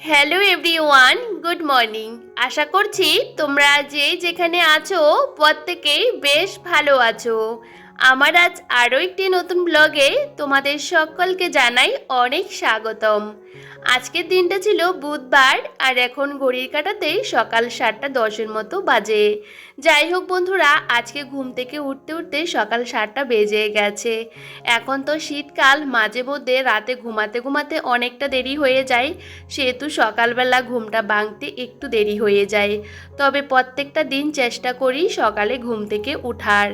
Hello everyone good morning আশা করছি তোমরা যে যেখানে আছো, প্রত্যেকেই বেশ ভালো আছো। আমার আজ আরও একটি নতুন ব্লগে তোমাদের সকলকে জানাই অনেক স্বাগতম। আজকের দিনটা ছিল বুধবার আর এখন ঘড়ির কাটাতে সকাল সাতটা দশের মতো বাজে। যাই হোক বন্ধুরা, আজকে ঘুম থেকে উঠতে উঠতে সকাল সাতটা বেজে গেছে। এখন তো শীতকাল, মাঝে মধ্যে রাতে ঘুমাতে ঘুমাতে অনেকটা দেরি হয়ে যায়, সেহেতু সকালবেলা ঘুমটা ভাঙতে একটু দেরি হয়ে যায়। তবে প্রত্যেকটা দিন চেষ্টা করি সকালে ঘুম থেকে উঠার।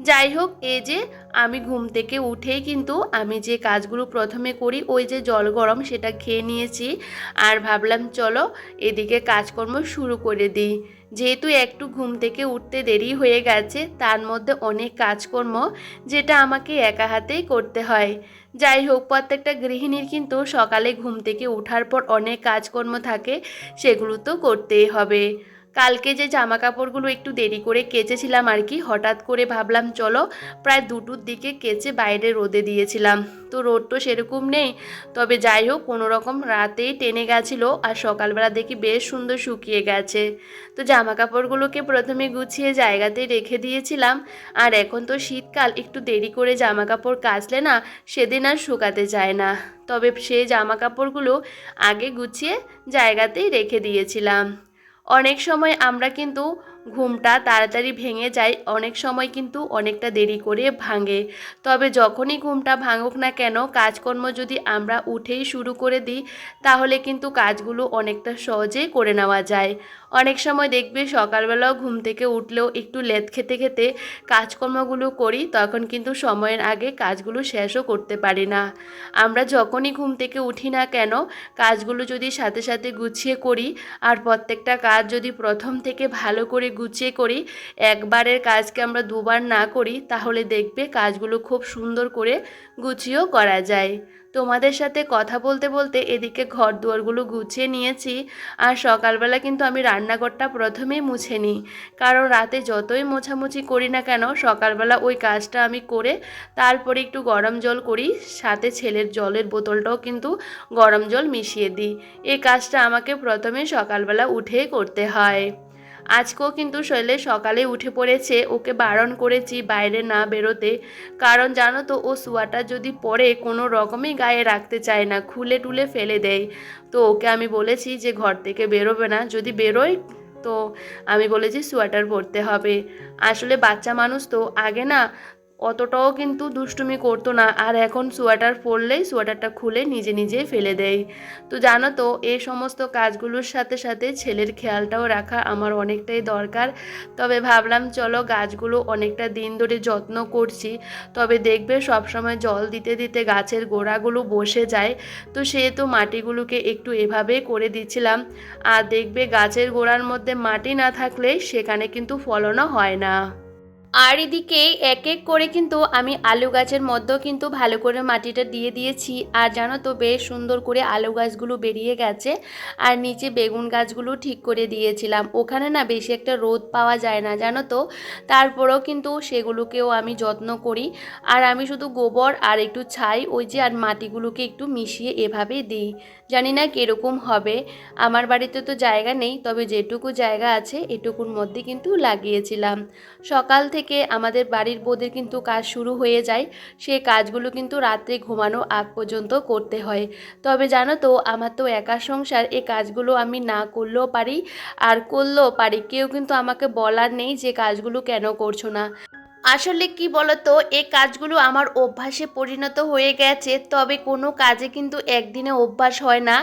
যাই হোক এই যে আমি ঘুম থেকে উঠেই কিন্তু আমি যে কাজগুলো প্রথমে করি, ওই যে জল গরম সেটা খেয়ে নিয়েছি। আর ভাবলাম, চলো এদিকে কাজকর্ম শুরু করে দিই। যেহেতু একটু ঘুম থেকে উঠতে দেরি হয়ে গেছে, তার মধ্যে অনেক কাজকর্ম যেটা আমাকে একা হাতেই করতে হয়। যাই হোক, প্রত্যেকটা গৃহিণীর কিন্তু সকালে ঘুম থেকে ওঠার পর অনেক কাজকর্ম থাকে, সেগুলো তো করতেই হবে। কালকে যে জামা কাপড়গুলো একটু দেরি করে কেচেছিলাম আর কি, হঠাৎ করে ভাবলাম, চলো প্রায় দুটোর দিকে কেচে বাইরে রোদে দিয়েছিলাম। তো রোদ তো সেরকম নেই, তবে যাই হোক, কোনো রকম রাতেই টেনে গেছিল আর সকালবেলা দেখি বেশ সুন্দর শুকিয়ে গেছে। তো জামা কাপড়গুলোকে প্রথমে গুছিয়ে জায়গাতে রেখে দিয়েছিলাম, আর এখন তো শীতকাল, একটু দেরি করে জামা কাপড় কাচলে না সেদিন আর শুকাতে চায় না। তবে সেই জামা কাপড়গুলো আগে গুছিয়ে জায়গাতেই রেখে দিয়েছিলাম। অনেক সময় আমরা কিন্তু ঘুমটা তাড়াতাড়ি ভেঙে যায় অনেক সময় কিন্তু অনেকটা দেরি করে ভাঙে। তবে যখনই ঘুমটা ভাঙুক না কেন, কাজকর্ম যদি আমরা উঠেই শুরু করে দিই, তাহলে কিন্তু কাজগুলো অনেকটা সহজেই করে নেওয়া যায়। অনেক সময় দেখবে সকালবেলাও ঘুম থেকে উঠলেও একটু লেদ খেতে খেতে কাজকর্মগুলো করি, তখন কিন্তু সময়ের আগে কাজগুলো শেষও করতে পারি না। আমরা যখনই ঘুম থেকে উঠি না কেন, কাজগুলো যদি সাথে সাথে গুছিয়ে করি আর প্রত্যেকটা কাজ যদি প্রথম থেকে ভালো করে গুছিয়ে করি, একবারের কাজকে আমরা দুবার না করি, তাহলে দেখবে কাজগুলো খুব সুন্দর করে গুছিয়েও করা যায়। তোমাদের সাথে কথা বলতে বলতে এদিকে ঘর দুয়ারগুলো গুছিয়ে নিয়েছি আর সকালবেলা কিন্তু আমি রান্নাঘরটা প্রথমেই মুছে নিই। কারণ রাতে যতই মোছামুছি করি না কেন, সকালবেলা ওই কাজটা আমি করে তারপরে একটু গরম জল করি, সাথে ছেলের জলের বোতলটাও কিন্তু গরম জল মিশিয়ে দিই। এই কাজটা আমাকে প্রথমে সকালবেলা উঠেই করতে হয়। আজকেও কিন্তু শৈলে সকালে উঠে পড়েছে, ওকে বারণ করেছি বাইরে না বেরোতে। কারণ জানো তো, ও সোয়াটার যদি পরে কোনো রকমই গায়ে রাখতে চায় না, খুলে টুলে ফেলে দেয়। তো ওকে আমি বলেছি যে ঘর থেকে বেরোবে না, যদি বেরোয় তো আমি বলেছি সোয়াটার পরতে হবে। আসলে বাচ্চা মানুষ তো, আগে না অতটাও কিন্তু দুষ্টুমি করতো না। আর এখন সোয়েটার পরলেই সোয়েটারটা খুলে নিজে নিজেই ফেলে দেয়। তো জানো তো এই সমস্ত কাজগুলোর সাথে সাথে ছেলের খেয়ালটাও রাখা আমার অনেকটাই দরকার। তবে ভাবলাম, চলো গাছগুলো অনেকটা দিন ধরে যত্ন করছি। তবে দেখবে সবসময় জল দিতে দিতে গাছের গোড়াগুলো বসে যায়। তো সেহেতু মাটিগুলোকে একটু এভাবে করে দিচ্ছিলাম। আর দেখবে গাছের গোড়ার মধ্যে মাটি না থাকলে সেখানে কিন্তু ফলনও হয় না। আর এদিকে এক এক করে কিন্তু আমি আলু গাছের মধ্যেও কিন্তু ভালো করে মাটিটা দিয়ে দিয়েছি। আর জানো তো বেশ সুন্দর করে আলু গাছগুলো বেরিয়ে গেছে। আর নিচে বেগুন গাছগুলো ঠিক করে দিয়েছিলাম। ওখানে না বেশি একটা রোদ পাওয়া যায় না, জানো তো? তারপরেও কিন্তু সেগুলোকেও আমি যত্ন করি। আর আমি শুধু গোবর আর একটু ছাই, ওই যে আর মাটিগুলোকে একটু মিশিয়ে এভাবেই দিই। জানি না কীরকম হবে। আমার বাড়িতে তো জায়গা নেই, তবে যেটুকু জায়গা আছে, এটুকুর মধ্যে কিন্তু লাগিয়েছিলাম। সকাল থেকে আমাদের বাড়ির বোদের কিন্তু কাজ শুরু হয়ে যায়। সে কাজগুলো কিন্তু রাত্রে ঘুমানো আগ পর্যন্ত করতে হয়। তবে জানো তো, আমার তো একা সংসার এই কাজগুলো আমি না করলেও পারি, আর করলেও পারি, কেউ কিন্তু আমাকে বলার নেই যে কাজগুলো কেন করছ না। আসলে কি বলতো, এই কাজগুলো আমার অভ্যাসে পরিণত হয়ে গেছে, তবে কোনো কাজে কিন্তু একদিনে অভ্যাস হয় না।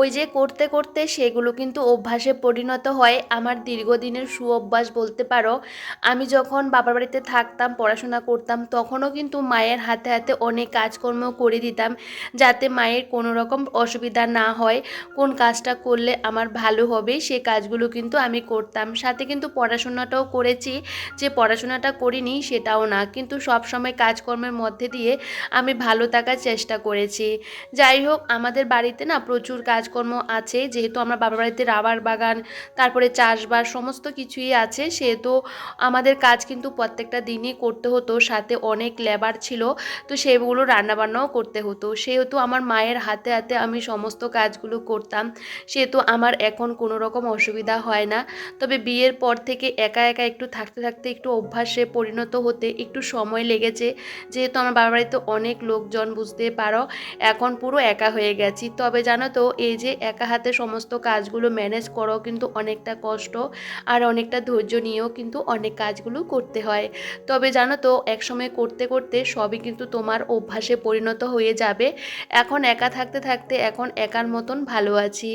ওই যে করতে করতে সেগুলো কিন্তু অভ্যাসে পরিণত হয়। আমার দীর্ঘদিনের সুঅভ্যাস বলতে পারো, আমি যখন বাবার বাড়িতে থাকতাম, পড়াশোনা করতাম, তখনও কিন্তু মায়ের হাতে হাতে অনেক কাজকর্ম করে দিতাম, যাতে মায়ের কোনো রকম অসুবিধা না হয়। কোন কাজটা করলে আমার ভালো হবে, সে কাজগুলো কিন্তু আমি করতাম। সাথে কিন্তু পড়াশোনাটাও করেছি। যে পড়াশোনাটা করিনি সেটাও না। কিন্তু সব সময় কাজকর্মের মধ্যে দিয়ে আমি ভালো থাকার চেষ্টা করেছি। যাই হোক, আমাদের বাড়িতে না প্রচুর কাজকর্ম আছে। যেহেতু আমার বাবার বাড়িতে রাবার বাগান, তারপরে চাষবাস সমস্ত কিছুই আছে, সেহেতু আমাদের কাজ কিন্তু প্রত্যেকটা দিনই করতে হতো। সাথে অনেক লেবার ছিল, তো সেগুলো রান্নাবান্নাও করতে হতো। সেহেতু আমার মায়ের হাতে হাতে আমি সমস্ত কাজগুলো করতাম। সেহেতু আমার এখন কোনো রকম অসুবিধা হয় না। তবে বিয়ের পর থেকে একা একা একটু থাকতে থাকতে একটু অভ্যাসে পরিণত হতে একটু সময় লেগেছে। যেহেতু আমার বাবার বাড়িতে অনেক লোকজন, বুঝতে পারো, এখন পুরো একা হয়ে গেছি। তবে জানো তো, এই যে একা হাতে সমস্ত কাজগুলো ম্যানেজ করো কিন্তু অনেকটা কষ্ট আর অনেকটা ধৈর্য নিয়েও কিন্তু অনেক কাজগুলো করতে হয়। তবে জানো তো, একসময় করতে করতে সবই কিন্তু তোমার অভ্যাসে পরিণত হয়ে যাবে। এখন একা থাকতে থাকতে এখন একার মতন ভালো আছি।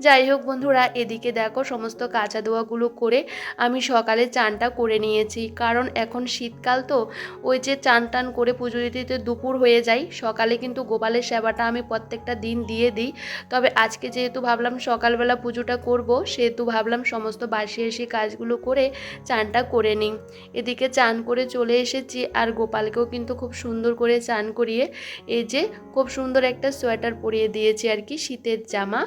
যাই হোক বন্ধুরা, এদিকে দেখো সমস্ত কাঁচা দোয়াগুলো করে আমি সকালে চানটা করে নিয়েছি। কারণ এখন শীতকাল তো, ওই যে চান টান করে পুজো দিতে দুপুর হয়ে যায়, সকালে কিন্তু গোপালের সেবাটা আমি প্রত্যেকটা দিন দিয়ে দিই। তবে আজকে যেহেতু ভাবলাম সকালবেলা পুজোটা করব, সেহেতু ভাবলাম সমস্ত বাসি এসে কাজগুলো করে চানটা করে নিই। এদিকে চান করে চলে এসেছি আর গোপালকেও কিন্তু খুব সুন্দর করে চান করিয়ে, এই যে খুব সুন্দর একটা সোয়েটার পরিয়ে দিয়েছি আর কি শীতের জামা।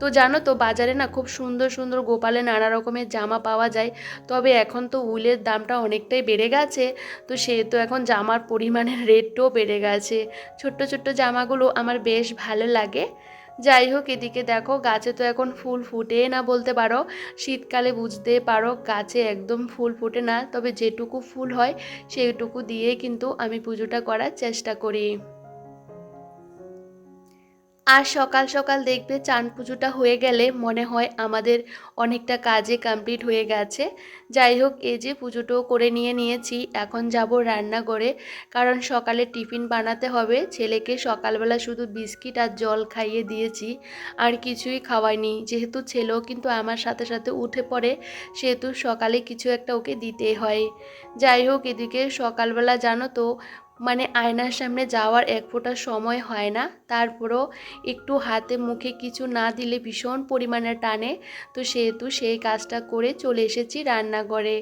তো জানো তো, বাজারে না খুব সুন্দর সুন্দর গোপালে নানা রকমের জামা পাওয়া যায়। তবে এখন তো উলের দামটা অনেকটাই বেড়ে গেছে, তো সেহেতু এখন জামার পরিমাণের রেটও বেড়ে গেছে। ছোট্ট ছোট্ট জামাগুলো আমার বেশ ভালো লাগে। যাই হোক, এদিকে দেখো, গাছে তো এখন ফুল ফুটে না বলতে পারো। শীতকালে বুঝতে পারো, গাছে একদম ফুল ফুটে না, তবে যেটুকু ফুল হয়, সেইটুকু দিয়ে কিন্তু আমি পুজোটা করার চেষ্টা করি। আর সকাল সকাল দেখবে চান পুজোটা হয়ে গেলে মনে হয় আমাদের অনেকটা কাজে কমপ্লিট হয়ে গেছে। যাই হোক, এই যে পুজোটাও করে নিয়ে নিয়েছি। এখন যাব রান্নাঘরে, কারণ সকালে টিফিন বানাতে হবে। ছেলেকে সকালবেলা শুধু বিস্কিট আর জল খাইয়ে দিয়েছি, আর কিছুই খাওয়াইনি। যেহেতু ছেলেও কিন্তু আমার সাথে সাথে উঠে পড়ে, সেহেতু সকালে কিছু একটা ওকে দিতে হয়। যাই হোক, এদিকে সকালবেলা জানো তো মানে আয়নার সামনে যাওয়ার এক ফোঁটা সময় হয় না। তারপরও একটু হাতে মুখে কিছু না দিলে ভীষণ পরিমাণে টানে। তো সেহেতু সেই কাজটা করে চলে এসেছি রান্নাঘরে।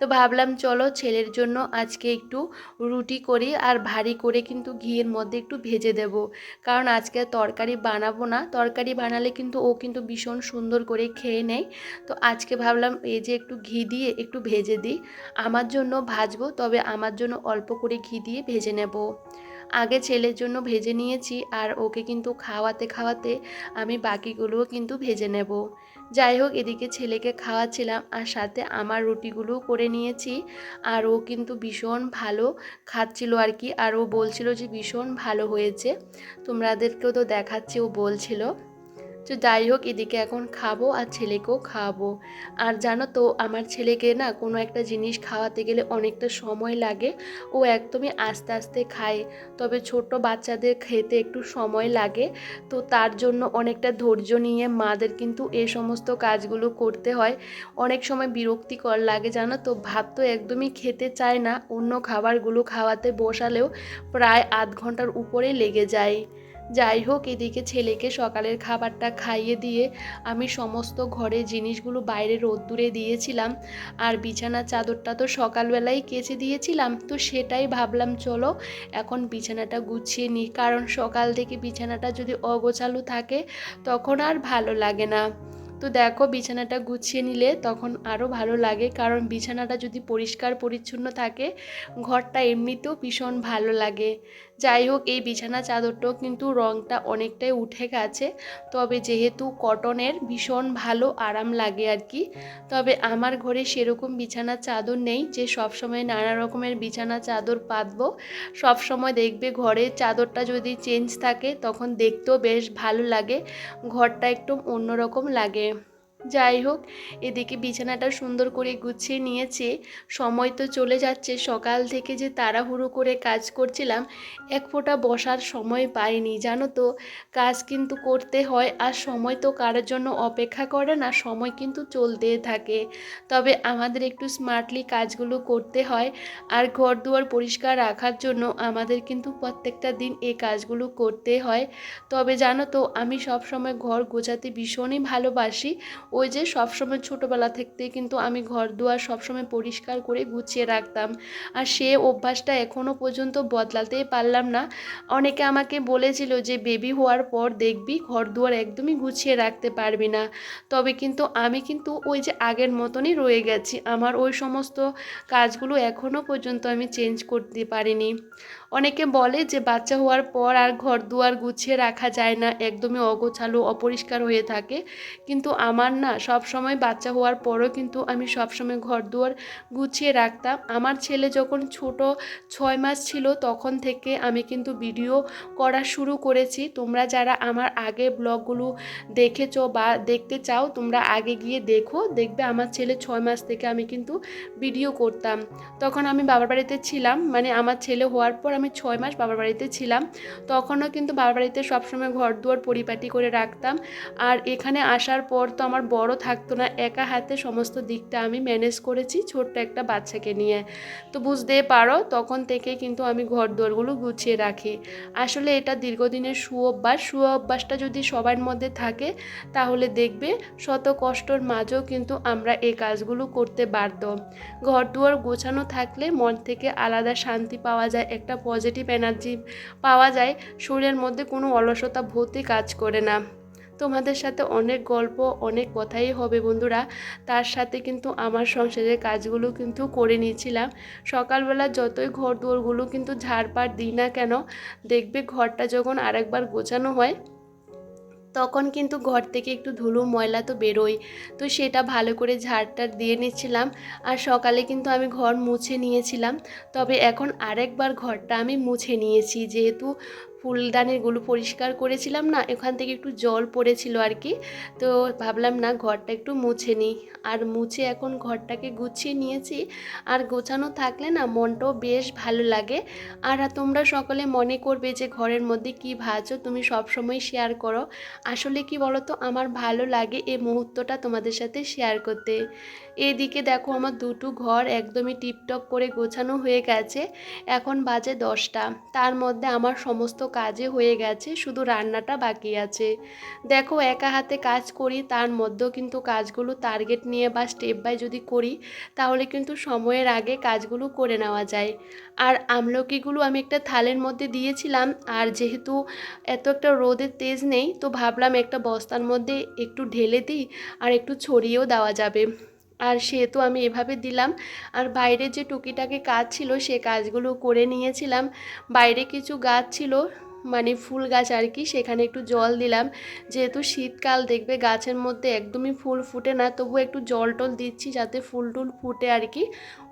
তো ভাবলাম, চলো ছেলের জন্য আজকে একটু রুটি করি আর ভারী করে কিন্তু ঘিয়ের মধ্যে একটু ভেজে দেব। কারণ আজকে তরকারি বানাবো না। তরকারি বানালে কিন্তু ও কিন্তু ভীষণ সুন্দর করে খেয়ে নেয়। তো আজকে ভাবলাম, এই যে একটু ঘি দিয়ে একটু ভেজে দিই। আমার জন্য ভাজবো, তবে আমার জন্য অল্প করে ঘি দিয়ে ভেজে নেব। আগে ছেলের জন্য ভেজে নিয়েছি, আর ওকে কিন্তু খাওয়াতে খাওয়াতে আমি বাকিগুলোও কিন্তু ভেজে নেব। যাই হোক, এদিকে ছেলেকে খাওয়াচ্ছিলাম আর সাথে আমার রুটিগুলোও করে নিয়েছি। আর ও কিন্তু ভীষণ ভালো খাচ্ছিল আর কি। আর ও বলছিল যে ভীষণ ভালো হয়েছে। তোমাদেরকেও তো দেখাচ্ছি, ও বলছিল। তো যাই হোক, এদিকে এখন খাব আর ছেলেকেও খাওয়াবো। আর জানো তো, আমার ছেলেকে না কোনো একটা জিনিস খাওয়াতে গেলে অনেকটা সময় লাগে। ও একদমই আস্তে আস্তে খায়। তবে ছোট বাচ্চাদের খেতে একটু সময় লাগে। তো তার জন্য অনেকটা ধৈর্য নিয়ে মাদের কিন্তু এ সমস্ত কাজগুলো করতে হয়। অনেক সময় বিরক্তিকর লাগে, জানো তো। ভাত তো একদমই খেতে চায় না। অন্য খাবারগুলো খাওয়াতে বসালেও প্রায় আধ ঘণ্টার উপরে লেগে যায়। যাই হোক এদিকে ছেলেকে সকালের খাবারটা খাইয়ে দিয়ে আমি সমস্ত ঘরের জিনিসগুলো বাইরে রোদ্দুরে দিয়েছিলাম। আর বিছানার চাদরটা তো সকালবেলাই কেচে দিয়েছিলাম, তো সেটাই ভাবলাম, চলো এখন বিছানাটা গুছিয়ে নিই কারণ সকাল থেকে বিছানাটা যদি অগোছালো থাকে, তখন আর ভালো লাগে না। তো দেখো, বিছানাটা গুছিয়ে নিলে তখন আরও ভালো লাগে। কারণ বিছানাটা যদি পরিষ্কার পরিচ্ছন্ন থাকে, ঘরটা এমনিতেও ভীষণ ভালো লাগে। যাই হোক, এই বিছানা চাদরটাও কিন্তু রঙটা অনেকটাই উঠে গেছে। তবে যেহেতু কটনের ভীষণ ভালো আরাম লাগে আর কি, তবে আমার ঘরে সেরকম বিছানা চাদর নেই যে সবসময় নানা রকমের বিছানা চাদর পাতবো। সবসময় দেখবে ঘরের চাদরটা যদি চেঞ্জ থাকে, তখন দেখতেও বেশ ভালো লাগে। ঘরটা একটু অন্যরকম লাগে। যাই হোক এদিকে বিছানাটা সুন্দর করে গুছিয়ে নিয়েছে। সময় তো চলে যাচ্ছে, সকাল থেকে যে তাড়াহুড়ো করে কাজ করছিলাম, এক ফোঁটা বসার সময় পাইনি, জানো তো। কাজ কিন্তু করতে হয়, আর সময় তো কারোর জন্য অপেক্ষা করে না, সময় কিন্তু চলতে থাকে। তবে আমাদের একটু স্মার্টলি কাজগুলো করতে হয়, আর ঘর দুয়ার পরিষ্কার রাখার জন্য আমাদের কিন্তু প্রত্যেকটা দিন এই কাজগুলো করতে হয়। তবে জানো তো, আমি সব সময় ঘর গোছাতে ভীষণই ভালোবাসি ওই যে সবসময় ছোটোবেলা থেকে কিন্তু আমি ঘর দুয়ার সবসময় পরিষ্কার করে গুছিয়ে রাখতাম। আর সে অভ্যাসটা এখনও পর্যন্ত বদলাতেই পারলাম না। অনেকে আমাকে বলেছিল যে, বেবি হওয়ার পর দেখবি ঘর দুয়ার একদমই গুছিয়ে রাখতে পারবি না। তবে কিন্তু আমি কিন্তু ওই যে আগের মতনই রয়ে গেছি। আমার ওই সমস্ত কাজগুলো এখনও পর্যন্ত আমি চেঞ্জ করতে পারিনি। অনেকে বলে যে, বাচ্চা হওয়ার পর আর ঘর দুয়ার গুছিয়ে রাখা যায় না। একদমই অগোছালো, অপরিষ্কার হয়ে থাকে। কিন্তু আমার না, সব সময় বাচ্চা হওয়ার পরও কিন্তু আমি সব সময় ঘর দুয়ার গুছিয়ে রাখতাম। আমার ছেলে যখন ছোট ছয় মাস ছিল, তখন থেকে আমি কিন্তু ভিডিও করা শুরু করেছি। তোমরা যারা আমার আগে ব্লগগুলো দেখেছ বা দেখতে চাও, তোমরা আগে গিয়ে দেখো। দেখবে আমার ছেলে ছয় মাস থেকে আমি কিন্তু ভিডিও করতাম। তখন আমি বাবার বাড়িতে ছিলাম মানে আমার ছেলে হওয়ার পর আমি ছয় মাস বাবার বাড়িতে ছিলাম। তখনও কিন্তু বাবার বাড়িতে সবসময় ঘর দুয়ার পরিপাটি করে রাখতাম। আর এখানে আসার পর তো আমার বড় থাকতো না, একা হাতে সমস্ত দিকটা আমি ম্যানেজ করেছি ছোট্ট একটা বাচ্চাকে নিয়ে। তো বুঝতে পারো, তখন থেকে কিন্তু আমি ঘর দুয়ারগুলো গুছিয়ে রাখি। আসলে এটা দীর্ঘদিনের সুঅভ্যাস, সুঅভ্যাসটা যদি সবার মধ্যে থাকে, তাহলে দেখবে শত কষ্টর মাঝেও কিন্তু আমরা এই কাজগুলো করতে বাধ্য। ঘর দুয়ার গোছানো থাকলে মন থেকে আলাদা শান্তি পাওয়া যায়, একটা পজিটিভ এনার্জি পাওয়া যায়, শরীরের মধ্যে কোনো অলসতা ভর্তি কাজ করে না। তোমাদের সাথে অনেক গল্প, অনেক কথাই হবে বন্ধুরা। তার সাথে কিন্তু আমার সংসারের কাজগুলো কিন্তু করে নিয়েছিলাম। সকালবেলা যতই ঘর দুয়ারগুলো কিন্তু ঝাড়পাট দিই না কেন, দেখবে ঘরটা যখন আরেকবার গোছানো হয়, তখন কিন্তু ঘর থেকে একটু ধুলো, ময়লা তো বেরোয়। তো সেটা ভালো করে ঝাড়টার দিয়ে নিচ্ছিলাম আর সকালে কিন্তু আমি ঘর মুছে নিয়েছিলাম। তবে এখন আরেকবার ঘরটা আমি মুছে নিয়েছি, যেহেতু ফুলদানিগুলো পরিষ্কার করেছিলাম না এখান থেকে একটু জল পড়েছিল আর কি। তো ভাবলাম না, ঘরটা একটু মুছে নিই। আর মুছে এখন ঘরটাকে গুছিয়ে নিয়েছি। আর গোছানো থাকলে না, মনটাও বেশ ভালো লাগে। আর তোমরা সকলে মনে করবে যে, ঘরের মধ্যে কি ভাজো, তুমি সব সময় শেয়ার করো। আসলে কি বলো তো আমার ভালো লাগে এই মুহূর্তটা তোমাদের সাথে শেয়ার করতে। এদিকে দেখো, আমার দুটো ঘর একদমই টিপটপ করে গোছানো হয়ে গেছে। এখন বাজে দশটা। তার মধ্যে আমার সমস্ত কাজে হয়ে গেছে, শুধু রান্নাটা বাকি আছে। দেখো, একা হাতে কাজ করি, তার মধ্যেও কিন্তু কাজগুলো টার্গেট নিয়ে বা স্টেপ বাই যদি করি, তাহলে কিন্তু সময়ের আগে কাজগুলো করে নেওয়া যায়। আর আমলকিগুলো আমি একটা থালের মধ্যে দিয়েছিলাম, আর যেহেতু এত একটা রোদের তেজ নেই, তো ভাবলাম একটা বস্তার মধ্যে একটু ঢেলে দিই, আর একটু ছড়িয়েও দেওয়া যাবে। আর সে তো আমি এভাবে দিলাম। আর বাইরে যে টুকিটাকি কাজ ছিল সে কাজগুলো করে নিয়েছিলাম। বাইরে কিছু গাছ ছিল। মানে ফুল গাছ আর কি, সেখানে একটু জল দিলাম। যেহেতু শীতকাল, দেখবে গাছের মধ্যে একদমই ফুল ফুটে না, তবু একটু জল টল দিচ্ছি যাতে ফুল টুল ফুটে আর কি।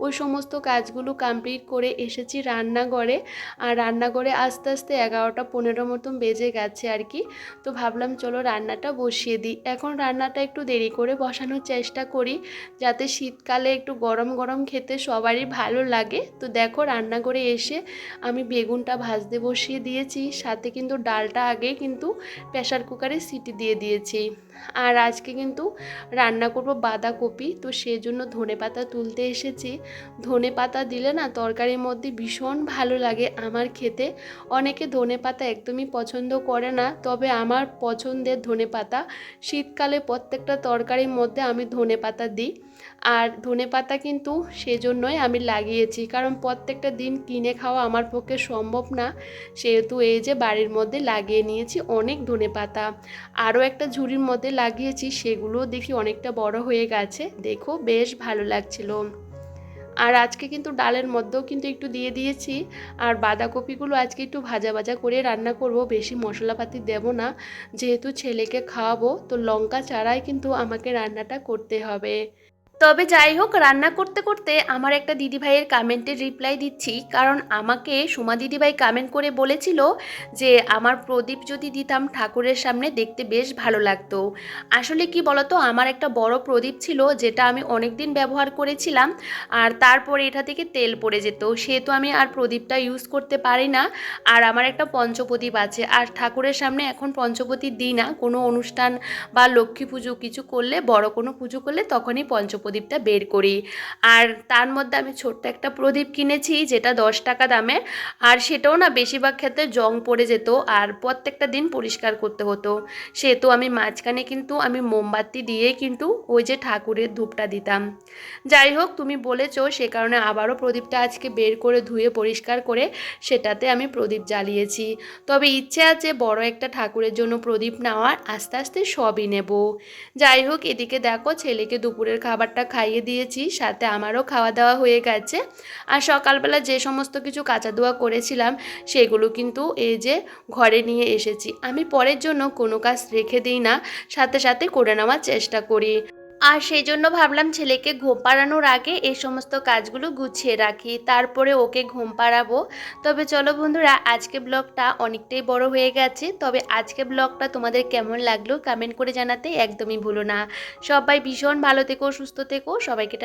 ওই সমস্ত কাজগুলো কমপ্লিট করে এসেছি রান্নাঘরে। আর রান্নাঘরে আস্তে আস্তে এগারোটা পনেরো মতন বেজে গেছে আর কি। তো ভাবলাম চলো রান্নাটা বসিয়ে দিই। এখন রান্নাটা একটু দেরি করে বসানোর চেষ্টা করি, যাতে শীতকালে একটু গরম গরম খেতে সবারই ভালো লাগে। তো দেখো রান্নাঘরে এসে আমি বেগুনটা ভাজতে বসিয়ে দিয়েছি সাথে কিন্তু ডালটা আগে কিন্তু প্রেশার কুকারে সিটি দিয়ে দিয়েছি। আর আজকে কিন্তু রান্না করব বাঁধাকপি, তো সেজন্য ধনে পাতা তুলতে এসেছি। ধনে পাতা দিলে না তরকারির মধ্যে ভীষণ ভালো লাগে আমার খেতে। অনেকে ধনে পাতা একদমই পছন্দ করে না, তবে আমার পছন্দের ধনে পাতা শীতকালে প্রত্যেকটা তরকারির মধ্যে আমি ধনে পাতা দিই। আর ধনে পাতা কিন্তু সেজন্যই আমি লাগিয়েছি। কারণ প্রত্যেকটা দিন কিনে খাওয়া আমার পক্ষে সম্ভব না। সেহেতু এই যে বাড়ির মধ্যে লাগিয়ে নিয়েছি অনেক ধনে পাতা। আরও একটা ঝুড়ির মধ্যে লাগিয়েছি সেগুলো দেখি অনেকটা বড় হয়ে গেছে। দেখো বেশ ভালো লাগছিল। আর আজকে কিন্তু ডালের মধ্যেও কিন্তু একটু দিয়ে দিয়েছি। আর বাঁধাকপিগুলো আজকে একটু ভাজা ভাজা করে রান্না করব, বেশি মশলাপাতি দেব না। যেহেতু ছেলেকে খাওয়াবো, তো লঙ্কা ছাড়াই কিন্তু আমাকে রান্নাটা করতে হবে। তবে যাই হোক, রান্না করতে করতে আমার একটা দিদিভাইয়ের কমেন্টের রিপ্লাই দিচ্ছি। কারণ আমাকে সুমা দিদিভাই কমেন্ট করে বলেছিল যে, আমার প্রদীপ যদি দিতাম ঠাকুরের সামনে, দেখতে বেশ ভালো লাগতো। আসলে কি বলতো, আমার একটা বড় প্রদীপ ছিল, যেটা আমি অনেক দিন ব্যবহার করেছিলাম, আর তারপরে এটা থেকে তেল পড়ে যেত। সেহেতু আমি আর প্রদীপটা ইউজ করতে পারি না, আর আমার একটা পঞ্চপ্রদীপ আছে। আর ঠাকুরের সামনে এখন পঞ্চপ্রদীপ দিই না। কোনো অনুষ্ঠান বা লক্ষ্মী পুজো কিছু করলে, বড় কোনো পুজো করলে তখনই পঞ্চপ্রদীপ প্রদীপটা বের করি। আর তার মধ্যে আমি ছোট্ট একটা প্রদীপ কিনেছি যেটা দশ টাকা দামের। আর সেটাও না বেশিরভাগ ক্ষেত্রে জং পড়ে যেত আর প্রত্যেকটা দিন পরিষ্কার করতে হতো। সেহেতু আমি মাঝখানে কিন্তু আমি মোমবাতি দিয়ে কিন্তু ওই যে ঠাকুরের ধূপটা দিতাম। যাই হোক, তুমি বলেছ সে কারণে আবারও প্রদীপটা আজকে বের করে ধুয়ে পরিষ্কার করে সেটাতে আমি প্রদীপ জ্বালিয়েছি। তবে ইচ্ছে আছে বড় একটা ঠাকুরের জন্য প্রদীপ নেওয়ার। আস্তে আস্তে সবই নেব। যাই হোক, এদিকে দেখো ছেলেকে দুপুরের খাবারটা খাইয়ে দিয়েছি, সাথে আমারও খাওয়া দাওয়া হয়ে গেছে। আর সকালবেলা যে সমস্ত কিছু কাঁচা দোয়া করেছিলাম, সেগুলো কিন্তু এই যে ঘরে নিয়ে এসেছি। আমি পরের জন্য কোনো কাজ রেখে দিই না, সাথে সাথে করে নেওয়ার চেষ্টা করি। আর সেই জন্য ভাবলাম ছেলেকে ঘুম পাড়ানোর আগে এই সমস্ত কাজগুলো গুছিয়ে রাখি, তারপরে ওকে ঘুম পাড়াবো। তবে চলো বন্ধুরা, আজকে ব্লগটা অনেকটাই বড় হয়ে গেছে। তবে আজকে ব্লগটা তোমাদের কেমন লাগল কমেন্ট করে জানাতে একদমই ভুলো না। সবাই ভীষণ ভালো থেকো, সুস্থ থেকো, সবাইকে